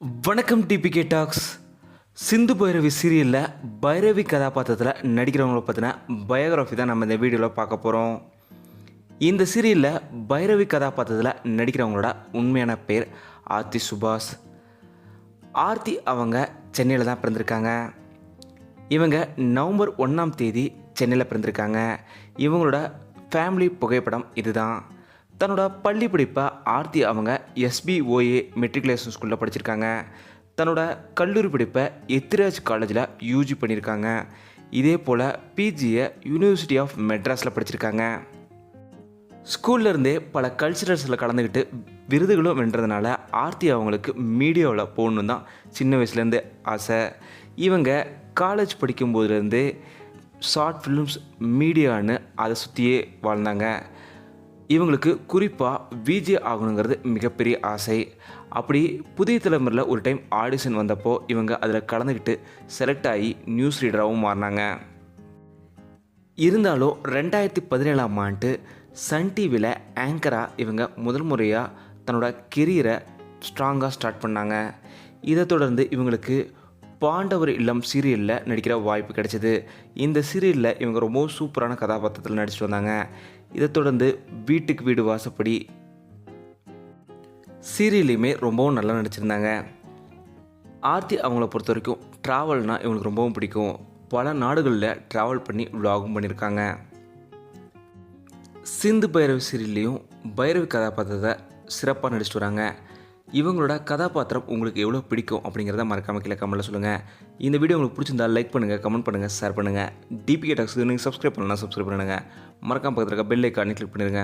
வணக்கம் DPK tax. Sindhu Bhairavi சீரியலில் பைரவி கதாபாத்திரத்தில் நடிக்கிறவங்கள பற்றின பயோகிராஃபி தான் நம்ம இந்த வீடியோவில் பார்க்க போகிறோம் இந்த சீரியலில் பைரவி கதாபாத்திரத்தில் நடிக்கிறவங்களோட உண்மையான பேர் ஆர்த்தி சுபாஷ். ஆர்த்தி அவங்க சென்னையில் தான் பிறந்திருக்காங்க. இவங்க நவம்பர் ஒன்றாம் தேதி சென்னையில் பிறந்திருக்காங்க. இவங்களோட ஃபேமிலி புகைப்படம் இதுதான். தன்னோட பள்ளி படிப்பை ஆர்த்தி அவங்க எஸ்பிஓஏ மெட்ரிகுலேஷன் ஸ்கூலில் படிச்சிருக்காங்க. தன்னோட கல்லூரி படிப்பை எத்திராஜ் காலேஜில் யூஜி பண்ணியிருக்காங்க. இதே போல் பிஜியை யூனிவர்சிட்டி ஆஃப் மெட்ராஸில் படிச்சிருக்காங்க. ஸ்கூல்ல இருந்தே பல கல்ச்சுரல்ஸில் கலந்துக்கிட்டு விருதுகளும் வென்றதுனால ஆர்த்தி அவங்களுக்கு மீடியாவில் போகணுன்னு தான் சின்ன வயசுலேருந்து ஆசை. இவங்க காலேஜ் படிக்கும்போதுலேருந்து ஷார்ட் ஃபிலிம்ஸ் மீடியான்னு அதை சுற்றியே வாழ்ந்தாங்க. இவங்களுக்கு குறிப்பாக விஜே ஆகணுங்கிறது மிகப்பெரிய ஆசை. அப்படி புதிய தலைமுறையில் ஒரு டைம் ஆடிஷன் வந்தப்போ இவங்க அதில் கலந்துக்கிட்டு செலக்ட் ஆகி நியூஸ் ரீடராகவும் மாறினாங்க. இருந்தாலும் ரெண்டாயிரத்தி பதினேழாம் ஆண்டு சன் டிவியில் ஆங்கராக இவங்க முதல் முறையாக தன்னோட கெரியரை ஸ்ட்ராங்காக ஸ்டார்ட் பண்ணாங்க. இதை தொடர்ந்து இவங்களுக்கு பாண்டவர் இல்லம் சீரியலில் நடிக்கிற வாய்ப்பு கிடைச்சிது. இந்த சீரியலில் இவங்க ரொம்ப சூப்பரான கதாபாத்திரத்தில் நடிச்சிட்டு வந்தாங்க. இதை தொடர்ந்து வீட்டுக்கு வீடு வாசப்படி சீரியல்லையுமே ரொம்பவும் நல்லா நடிச்சிருந்தாங்க. ஆர்த்தி அவங்கள பொறுத்த வரைக்கும் ட்ராவல்னால் இவங்களுக்கு ரொம்பவும் பிடிக்கும். பல நாடுகளில் ட்ராவல் பண்ணி விலாகும் பண்ணியிருக்காங்க சிந்து பைரவி சீரியல்லையும் பைரவி கதாபாத்திரத்தை சிறப்பாக நடிச்சிட்டு வராங்க. இவங்களோட கதாபாத்திரம் உங்களுக்கு எவ்வளோ பிடிக்கும் அப்படிங்கிறத மறக்காம கீழே கமெண்ட்டில் சொல்லுங்கள் இந்த வீடியோ உங்களுக்கு பிடிச்சிருந்தா லைக் பண்ணுங்கள் கமெண்ட் பண்ணுங்கள் ஷேர் பண்ணுங்கள் டிபிகே டாக்ஸுக்கு நீங்கள் சப்ஸ்கிரைப் பண்ணலாம் சப்ஸ்கிரைப் பண்ணுங்கள் மறக்காம பக்கத்தில் இருக்க பெல் ஐக்கானே கிளிக் பண்ணிடுங்க.